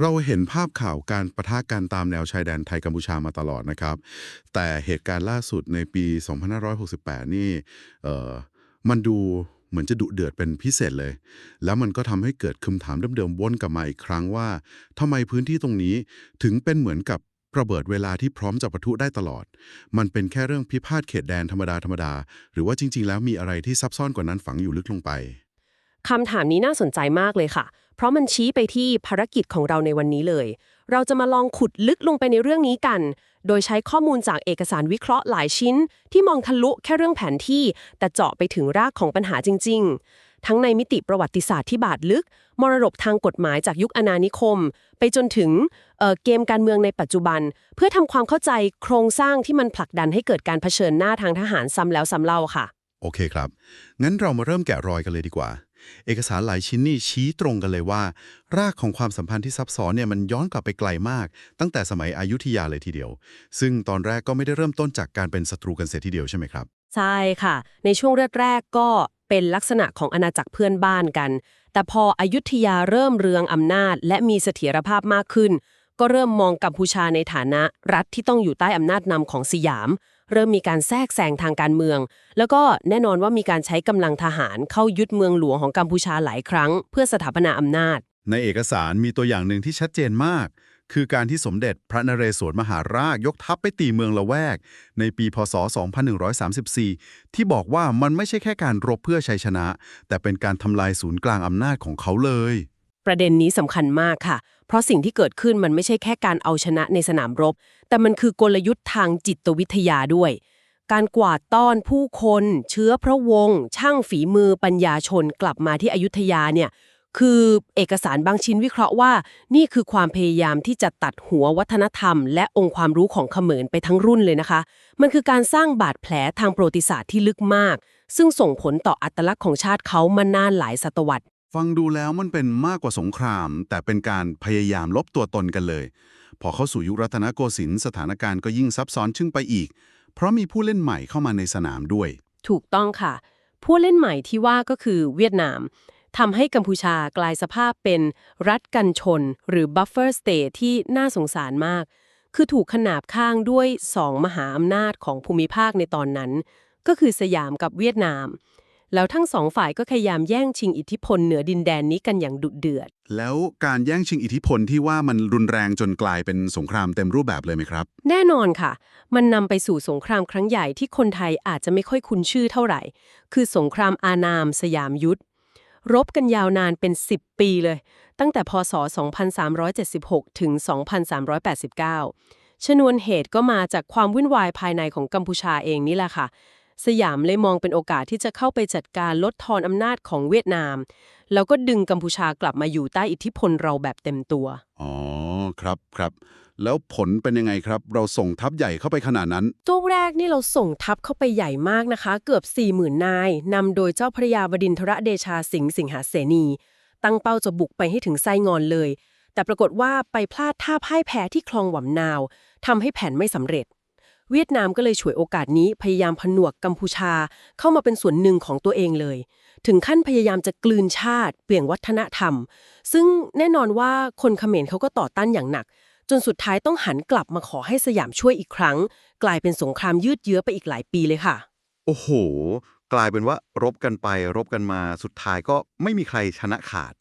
เราเห็นภาพข่าวการประทะกันตามแนวชายแดนไทยกัมพูชามาตลอดนะครับ แต่เหตุการณ์ล่าสุดในปี 2568 นี่เอ่อมันดูเหมือนจะดุเดือดเป็นพิเศษเลย แล้วมันก็ทำให้เกิดคำถามเดิมๆวนกลับมาอีกครั้งว่าทำไมพื้นที่ตรงนี้ถึงเป็นเหมือนกับระเบิดเวลาที่พร้อมจะปะทุได้ตลอด มันเป็นแค่เรื่องพิพาทเขตแดนธรรมดาธรรมดา หรือว่าจริง ๆ แล้วมีอะไรที่ซับซ้อนกว่านั้นฝังอยู่ลึกลงไป คำถามนี้น่าสนใจมากเลยค่ะ เพราะมันชี้ไปที่ภารกิจของเราในวันนี้เลย เราจะมาลองขุดลึกลงไปในเรื่องนี้กัน โดยใช้ข้อมูลจากเอกสารวิเคราะห์หลายชิ้น ที่มองทะลุแค่เรื่องแผนที่ แต่เจาะไปถึงรากของปัญหาจริง ๆ ทั้งในมิติประวัติศาสตร์ที่บาดลึก มรดกทางกฎหมายจากยุคอาณานิคม ไปจนถึงเเกมการเมืองในปัจจุบัน เพื่อทำความเข้าใจโครงสร้างที่มันผลักดันให้เกิดการเผชิญหน้าทางทหารซ้ำแล้วซ้ำเล่าค่ะ โอเคครับ งั้นเรามาเริ่มแกะรอยกันเลยดีกว่า เอกสารหลายชิ้นนี่ชี้ตรงกันเลยว่า รากของความสัมพันธ์ที่ซับซ้อนเนี่ยมันย้อนกลับไปไกลมาก ตั้งแต่สมัยอยุธยาเลยทีเดียว ซึ่งตอนแรกก็ไม่ได้เริ่มต้นจากการเป็นศัตรูกันเสียทีเดียวใช่ไหมครับ ใช่ค่ะ ในช่วงแรกๆก็เป็นลักษณะของอาณาจักรเพื่อนบ้านกัน แต่พออยุธยาเริ่มเรืองอำนาจ และมีเสถียรภาพมากขึ้น ก็เริ่มมองกัมพูชาในฐานะรัฐที่ต้องอยู่ใต้อำนาจนำของสยาม เริ่มมีการแทรกแซงทางการเมือง แล้วก็แน่นอนว่ามีการใช้กำลังทหารเข้ายึดเมืองหลวงของกัมพูชาหลายครั้ง เพื่อสถาปนาอำนาจ ในเอกสารมีตัวอย่างหนึ่งที่ชัดเจนมาก คือการที่สมเด็จพระนเรศวรมหาราชยกทัพไปตีเมืองละแวก ในปีพศ 2134 ที่บอกว่ามันไม่ใช่แค่การรบเพื่อชัยชนะ แต่เป็นการทำลายศูนย์กลางอำนาจของเขาเลย ประเด็นนี้สำคัญมากค่ะ เพราะสิ่งที่เกิดขึ้นมันไม่ใช่แค่การเอาชนะในสนามรบ แต่มันคือกลยุทธ์ทางจิตวิทยาด้วย การกวาดต้อนผู้คน เชื้อพระวงศ์ช่างฝีมือปัญญาชนกลับมาที่อยุธยาเนี่ยคือเอกสารบางชิ้นวิเคราะห์ว่า นี่คือความพยายามที่จะตัดหัววัฒนธรรม และองค์ความรู้ของเขมรไปทั้งรุ่นเลยนะคะ มันคือการสร้างบาดแผลทางประวัติศาสตร์ที่ลึกมาก ซึ่งส่งผลต่ออัตลักษณ์ของชาติเขามานานหลายศตวรรษ ฟังดูแล้วมันเป็นมากกว่าสงคราม แต่เป็นการพยายามลบตัวตนกันเลย พอเข้าสู่ยุครัตนโกสินทร์สถานการณ์ก็ยิ่งซับซ้อนชึ่งไปอีก เพราะมีผู้เล่นใหม่เข้ามาในสนามด้วย ถูกต้องค่ะ ผู้เล่นใหม่ที่ว่าก็คือเวียดนามทำให้กัมพูชากลายสภาพเป็นรัฐกันชน หรือ buffer state ที่น่าสงสารมาก คือถูกขนาบข้างด้วยสองมหาอำนาจของภูมิภาคในตอนนั้น ก็คือสยามกับเวียดนาม แล้วทั้งสองฝ่ายก็พยายามแย่งชิงอิทธิพลเหนือดินแดนนี้กันอย่างดุเดือด แล้วการแย่งชิงอิทธิพลที่ว่ามันรุนแรงจนกลายเป็นสงครามเต็มรูปแบบเลยไหมครับ แน่นอนค่ะ มันนำไปสู่สงครามครั้งใหญ่ที่คนไทยอาจจะไม่ค่อยคุ้นชื่อเท่าไหร่ คือสงครามอานามสยามยุทธรบกันยาวนานเป็น 10 ปีเลย ตั้งแต่พศ 2376 ถึง 2389 ชนวนเหตุก็มาจากความวุ่นวายภายในของกัมพูชาเองนี่แหละค่ะ สยามเลยมองเป็นโอกาสที่จะเข้าไปจัดการลดทอนอำนาจของเวียดนาม แล้วก็ดึงกัมพูชากลับมาอยู่ใต้อิทธิพลเราแบบเต็มตัว อ๋อ ครับครับ แล้วผลเป็นยังไงครับ เราส่งทัพใหญ่เข้าไปขนาดนั้น ตัวแรกนี่เราส่งทัพเข้าไปใหญ่มากนะคะ เกือบ 40,000 นายนำโดยเจ้าพระยาบดินทรเดชาสิงห์สิงหาเสนี ตั้งเป้าจะบุกไปให้ถึงไส้งอนเลย แต่ปรากฏว่าไปพลาดท่าพ่ายแพ้ที่คลองหวำนาวทำให้แผนไม่สำเร็จ เวียดนามก็เลยฉวยโอกาสนี้พยายามผนวกกัมพูชาเข้ามาเป็นส่วนหนึ่งของตัวเองเลย ถึงขั้นพยายามจะกลืนชาติ เปลี่ยนวัฒนธรรม ซึ่งแน่นอนว่าคนเขมรเขาก็ต่อต้านอย่างหนัก จนสุดท้ายต้องหันกลับมาขอให้สยามช่วยอีกครั้ง กลายเป็นสงครามยืดเยื้อไปอีกหลายปีเลยค่ะ โอ้โห กลายเป็นว่ารบกันไป รบกันมาสุดท้ายก็ไม่มีใครชนะขาด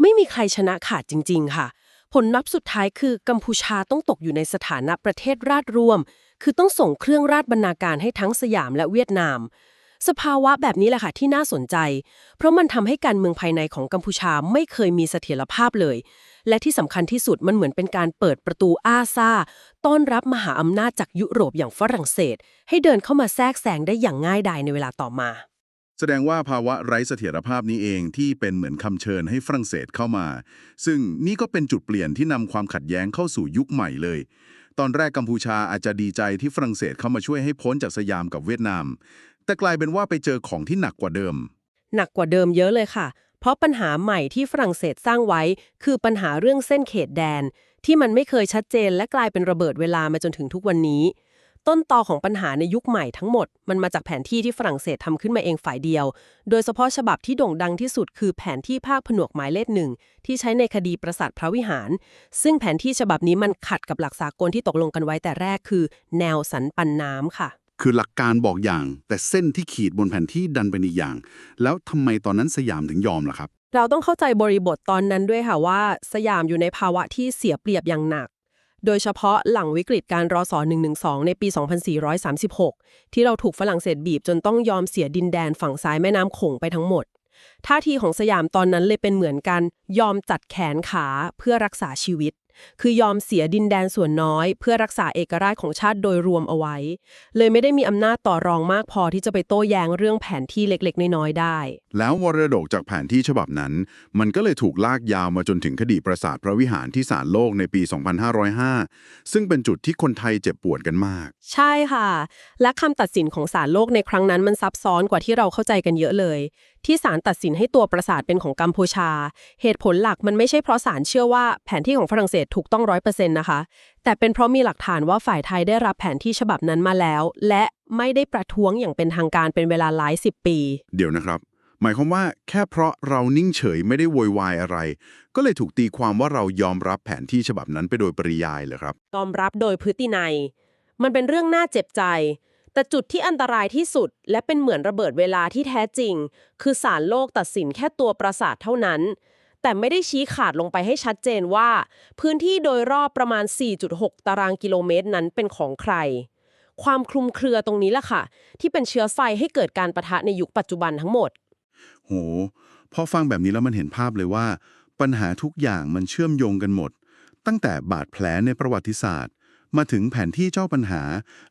ไม่มีใครชนะขาดจริง ๆ ค่ะ ผลลัพธ์สุดท้ายคือกัมพูชาต้องตกอยู่ในสถานะประเทศราชรวม คือต้องส่งเครื่องราชบรรณาการให้ทั้งสยามและเวียดนาม สภาวะแบบนี้แหละค่ะที่น่าสนใจ เพราะมันทำให้การเมืองภายในของกัมพูชาไม่เคยมีเสถียรภาพเลย และที่สำคัญที่สุดมันเหมือนเป็นการเปิดประตูอาซาต้อนรับมหาอำนาจจากยุโรปอย่างฝรั่งเศส ให้เดินเข้ามาแทรกแซงได้อย่างง่ายดายในเวลาต่อมาแสดงว่าภาวะไร้เสถียรภาพนี้เองที่เป็นเหมือนคำเชิญให้ฝรั่งเศสเข้ามา ซึ่งนี่ก็เป็นจุดเปลี่ยนที่นำความขัดแย้งเข้าสู่ยุคใหม่เลย ตอนแรกกัมพูชาอาจจะดีใจที่ฝรั่งเศสเข้ามาช่วยให้พ้นจากสยามกับเวียดนาม แต่กลายเป็นว่าไปเจอของที่หนักกว่าเดิม หนักกว่าเดิมเยอะเลยค่ะ เพราะปัญหาใหม่ที่ฝรั่งเศสสร้างไว้ คือปัญหาเรื่องเส้นเขตแดน ที่มันไม่เคยชัดเจนและกลายเป็นระเบิดเวลามาจนถึงทุกวันนี้ ต้นตอของปัญหาในยุคใหม่ทั้งหมด มันมาจากแผนที่ที่ฝรั่งเศสทำขึ้นมาเองฝ่ายเดียว โดยเฉพาะฉบับที่โด่งดังที่สุดคือแผนที่ภาคผนวกหมายเลขหนึ่งที่ใช้ในคดีปราสาทพระวิหาร ซึ่งแผนที่ฉบับนี้มันขัดกับหลักสากลที่ตกลงกันไว้แต่แรกคือ แนวสันปันน้ำค่ะ คือหลักการบอกอย่าง แต่เส้นที่ขีดบนแผนที่ดันเป็นอีกอย่าง แล้วทำไมตอนนั้นสยามถึงยอมล่ะครับเราต้องเข้าใจบริบทตอนนั้นด้วยค่ะว่า สยามอยู่ในภาวะที่เสียเปรียบอย่างหนัก โดยเฉพาะหลังวิกฤตการรอสอ112 ในปี 2436 ที่เราถูกฝรั่งเศสบีบจนต้องยอมเสียดินแดนฝั่งซ้ายแม่น้ำโขงไปทั้งหมด ท่าทีของสยามตอนนั้นเลยเป็นเหมือนกันยอมจัดแขนขาเพื่อรักษาชีวิต คือยอมเสียดินแดนส่วนน้อย เพื่อรักษาเอกราชของชาติโดยรวมเอาไว้ เลยไม่ได้มีอำนาจต่อรองมากพอที่จะไปโต้แย้งเรื่องแผนที่เล็กๆ น้อยๆได้ แล้ววรดกจากแผนที่ฉบับนั้น มันก็เลยถูกลากยาวมาจนถึงคดีปราสาทพระวิหารที่ศาลโลกในปี 2505 ซึ่งเป็นจุดที่คนไทยเจ็บปวดกันมาก ใช่ค่ะ และคำตัดสินของศาลโลกในครั้งนั้นมันซับซ้อนกว่าที่เราเข้าใจกันเยอะเลย ที่ศาลตัดสินให้ตัวปราสาทเป็นของกัมพูชา เหตุผลหลักมันไม่ใช่เพราะศาลเชื่อว่าแผนที่ของฝรั่งเศสถูกต้องร้อยเปอร์เซ็นต์นะคะ แต่เป็นเพราะมีหลักฐานว่าฝ่ายไทยได้รับแผนที่ฉบับนั้นมาแล้ว และไม่ได้ประท้วงอย่างเป็นทางการเป็นเวลาหลายสิบปี เดี๋ยวนะครับ หมายความว่าแค่เพราะเรานิ่งเฉยไม่ได้โวยวายอะไร ก็เลยถูกตีความว่าเรายอมรับแผนที่ฉบับนั้นไปโดยปริยายเหรอครับยอมรับโดยพฤตินัย มันเป็นเรื่องน่าเจ็บใจแต่จุดที่อันตรายที่สุด และเป็นเหมือนระเบิดเวลาที่แท้จริง คือศาลโลกตัดสินแค่ตัวปราสาทเท่านั้น แต่ไม่ได้ชี้ขาดลงไปให้ชัดเจนว่า พื้นที่โดยรอบประมาณ 4.6 ตารางกิโลเมตรนั้นเป็นของใคร ความคลุมเครือตรงนี้แหละค่ะ ที่เป็นเชื้อไฟให้เกิดการประทะในยุคปัจจุบันทั้งหมด โห พอฟังแบบนี้แล้วมันเห็นภาพเลยว่า ปัญหาทุกอย่างมันเชื่อมโยงกันหมด ตั้งแต่บาดแผลในประวัติศาสตร์ มาถึงแผนที่เจ้าปัญหา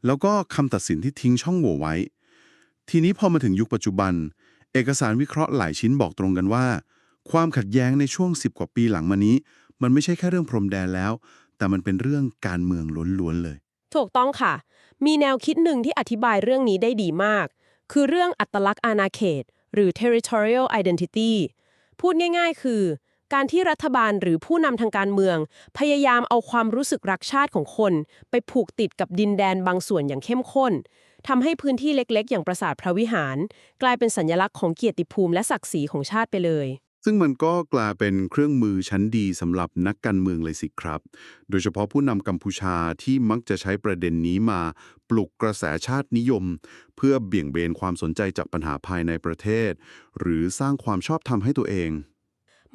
แล้วก็คำตัดสินที่ทิ้งช่องโหว่ไว้ ทีนี้พอมาถึงยุคปัจจุบัน เอกสารวิเคราะห์หลายชิ้นบอกตรงกันว่า ความขัดแย้งในช่วง 10 กว่าปีหลังมานี้ มันไม่ใช่แค่เรื่องพรมแดนแล้ว แต่มันเป็นเรื่องการเมืองล้วนๆเลย ถูกต้องค่ะ มีแนวคิดหนึ่งที่อธิบายเรื่องนี้ได้ดีมาก คือเรื่องอัตลักษณ์อาณาเขต หรือ territorial identity พูดง่ายๆ คือ การที่รัฐบาลหรือผู้นำทางการเมือง พยายามเอาความรู้สึกรักชาติของคน ไปผูกติดกับดินแดนบางส่วนอย่างเข้มข้นทำให้พื้นที่เล็กๆ อย่างปราสาทพระวิหาร กลายเป็นสัญลักษณ์ของเกียรติภูมิและศักดิ์ศรีของชาติไปเลย ซึ่งมันก็กลายเป็นเครื่องมือชั้นดีสำหรับนักการเมืองเลยสิครับ โดยเฉพาะผู้นำกัมพูชาที่มักจะใช้ประเด็นนี้มาปลุกกระแสชาตินิยม เพื่อเบี่ยงเบนความสนใจจากปัญหาภายในประเทศ หรือสร้างความชอบธรรมให้ตัวเอง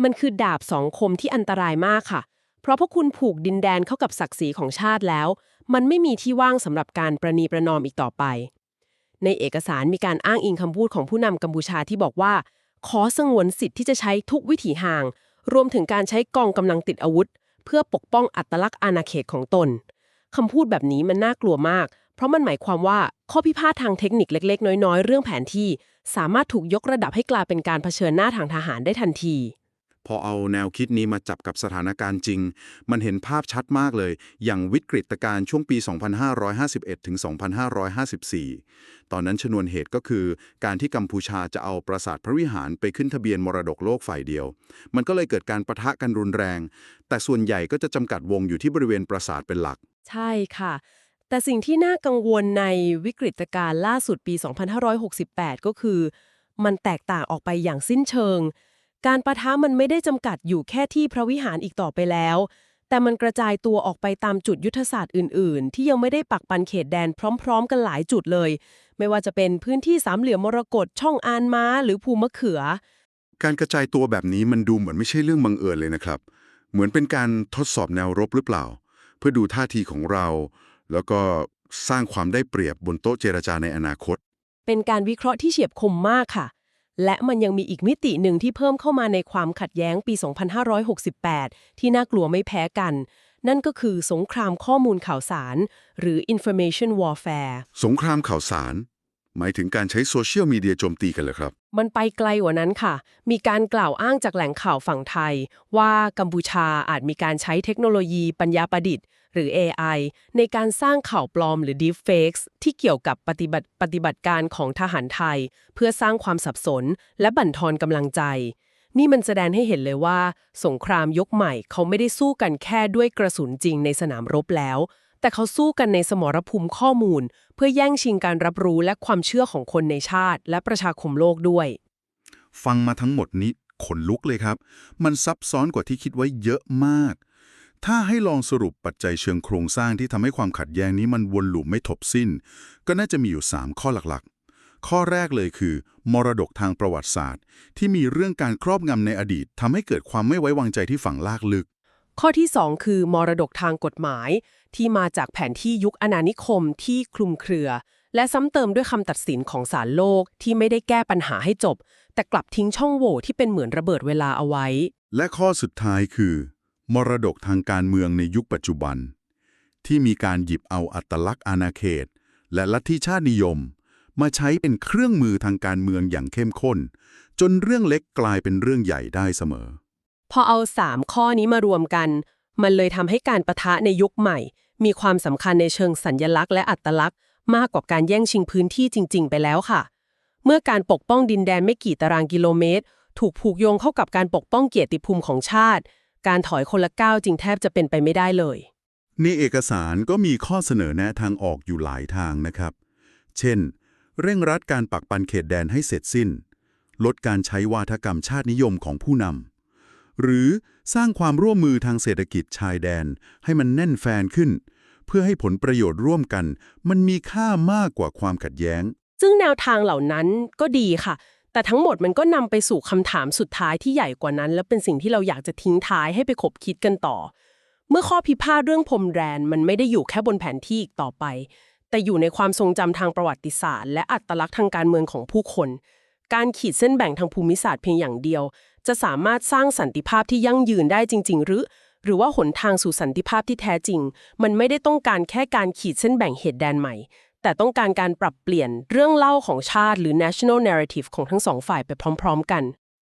มันคือดาบสองคมที่อันตรายมากค่ะ เพราะพวกคุณผูกดินแดนเข้ากับศักดิ์ศรีของชาติแล้ว มันไม่มีที่ว่างสำหรับการประนีประนอมอีกต่อไป ในเอกสารมีการอ้างอิงคำพูดของผู้นำกัมพูชาที่บอกว่า ขอสงวนสิทธิ์ที่จะใช้ทุกวิถีห่าง รวมถึงการใช้กองกำลังติดอาวุธ เพื่อปกป้องอัตลักษณ์อาณาเขตของตนคำพูดแบบนี้มันน่ากลัวมาก เพราะมันหมายความว่าข้อพิพาททางเทคนิคเล็ก ๆ น้อย ๆ เรื่องแผนที่ สามารถถูกยกระดับให้กลายเป็นการเผชิญหน้าทางทหารได้ทันที พอเอาแนวคิดนี้มาจับกับสถานการณ์จริง มันเห็นภาพชัดมากเลย อย่างวิกฤตการณ์ช่วงปี 2551 ถึง 2554 ตอนนั้นชนวนเหตุก็คือ การที่กัมพูชาจะเอาปราสาทพระวิหารไปขึ้นทะเบียนมรดกโลกฝ่ายเดียว มันก็เลยเกิดการประทะกันรุนแรง แต่ส่วนใหญ่ก็จะจำกัดวงอยู่ที่บริเวณปราสาทเป็นหลัก ใช่ค่ะ แต่สิ่งที่น่ากังวลในวิกฤตการณ์ล่าสุดปี 2568 ก็คือ มันแตกต่างออกไปอย่างสิ้นเชิง การประทะมันไม่ได้จำกัดอยู่แค่ที่พระวิหารอีกต่อไปแล้ว แต่มันกระจายตัวออกไปตามจุดยุทธศาสตร์อื่น ๆ ที่ยังไม่ได้ปักปันเขตแดนพร้อม ๆ กันหลายจุดเลย ไม่ว่าจะเป็นพื้นที่สามเหลี่ยมมรกตช่องอานม้า หรือภูมะเขือ การกระจายตัวแบบนี้มันดูเหมือนไม่ใช่เรื่องบังเอิญเลยนะครับ เหมือนเป็นการทดสอบแนวรบหรือเปล่า เพื่อดูท่าทีของเรา แล้วก็สร้างความได้เปรียบ บนโต๊ะเจรจาในอนาคต เป็นการวิเคราะห์ที่เฉียบคมมากค่ะ และมันยังมีอีกมิติหนึ่งที่เพิ่มเข้ามาในความขัดแย้งปี 2568 ที่น่ากลัวไม่แพ้กัน นั่นก็คือสงครามข้อมูลข่าวสาร หรือ information warfare สงครามข่าวสาร หมายถึงการใช้โซเชียลมีเดียโจมตีกันเหรอครับ มันไปไกลกว่านั้นค่ะ มีการกล่าวอ้างจากแหล่งข่าวฝั่งไทย ว่ากัมพูชาอาจมีการใช้เทคโนโลยีปัญญาประดิษฐ์ หรือ AI ในการสร้างข่าวปลอมหรือ deepfakes ที่เกี่ยวกับปฏิบัติปฏิบัติการของทหารไทย เพื่อสร้างความสับสน และบั่นทอนกำลังใจ นี่มันแสดงให้เห็นเลยว่า สงครามยกใหม่เขาไม่ได้สู้กันแค่ด้วยกระสุนจริงในสนามรบแล้ว แต่เขาสู้กันในสมรภูมิข้อมูล เพื่อแย่งชิงการรับรู้และความเชื่อของคนในชาติ และประชาคมโลกด้วย ฟังมาทั้งหมดนี้ขนลุกเลยครับ มันซับซ้อนกว่าที่คิดไว้เยอะมาก ถ้าให้ลองสรุปปัจจัยเชิงโครงสร้างที่ทำให้ความขัดแย้งนี้มันวนลูปไม่ถบสิ้น ก็น่าจะมีอยู่ 3 ข้อหลักๆ ข้อแรกเลยคือ มรดกทางประวัติศาสตร์ ที่มีเรื่องการครอบงำในอดีตทำให้เกิดความไม่ไว้วางใจที่ฝังลากลึก ข้อที่ 2 คือมรดกทางกฎหมาย ที่มาจากแผนที่ยุคอาณานิคมที่คลุมเครือ และซ้ำเติมด้วยคำตัดสินของศาลโลกที่ไม่ได้แก้ปัญหาให้จบ แต่กลับทิ้งช่องโหว่ที่เป็นเหมือนระเบิดเวลาเอาไว้ และข้อสุดท้ายคือ มรดกทางการเมืองในยุคปัจจุบัน ที่มีการหยิบเอาอัตลักษณ์อาณาเขต และลัทธิชาตินิยม มาใช้เป็นเครื่องมือทางการเมืองอย่างเข้มข้น จนเรื่องเล็กกลายเป็นเรื่องใหญ่ได้เสมอ พอเอา 3 ข้อนี้มารวมกัน มันเลยทำให้การประทะในยุคใหม่ มีความสำคัญในเชิงสัญญลักษณ์และอัตลักษณ์ มากกว่าการแย่งชิงพื้นที่จริง ๆ ไปแล้วค่ะ เมื่อการปกป้องดินแดนไม่กี่ตารางกิโลเมตร ถูกผูกโยงเข้ากับการปกป้องเกียรติภูมิของชาติ การถอยคนละก้าวจริงแทบจะเป็นไปไม่ได้เลย ในเอกสารก็มีข้อเสนอแนะทางออกอยู่หลายทางนะครับ เช่น เร่งรัดการปักปันเขตแดนให้เสร็จสิ้น ลดการใช้วาทกรรมชาตินิยมของผู้นำ หรือสร้างความร่วมมือทางเศรษฐกิจชายแดน ให้มันแน่นแฟนขึ้น เพื่อให้ผลประโยชน์ร่วมกัน มันมีค่ามากกว่าความขัดแย้ง ซึ่งแนวทางเหล่านั้นก็ดีค่ะ แต่ทั้งหมดมันก็นำไปสู่คำถามสุดท้ายที่ใหญ่กว่านั้น และเป็นสิ่งที่เราอยากจะทิ้งท้ายให้ไปขบคิดกันต่อ เมื่อข้อพิพาทเรื่องพรมแดนมันไม่ได้อยู่แค่บนแผนที่อีกต่อไป แต่อยู่ในความทรงจำทางประวัติศาสตร์ และอัตลักษณ์ทางการเมืองของผู้คน การขีดเส้นแบ่งทางภูมิศาสตร์เพียงอย่างเดียว จะสามารถสร้างสันติภาพที่ยั่งยืนได้จริง ๆ หรือ หรือว่าหนทางสู่สันติภาพที่แท้จริง มันไม่ได้ต้องการแค่การขีดเส้นแบ่งเหตุแดนใหม่ แต่ต้องการการปรับเปลี่ยนเรื่องเล่าของชาติหรือ national narrative ของทั้งสองฝ่ายไปพร้อม ๆ กัน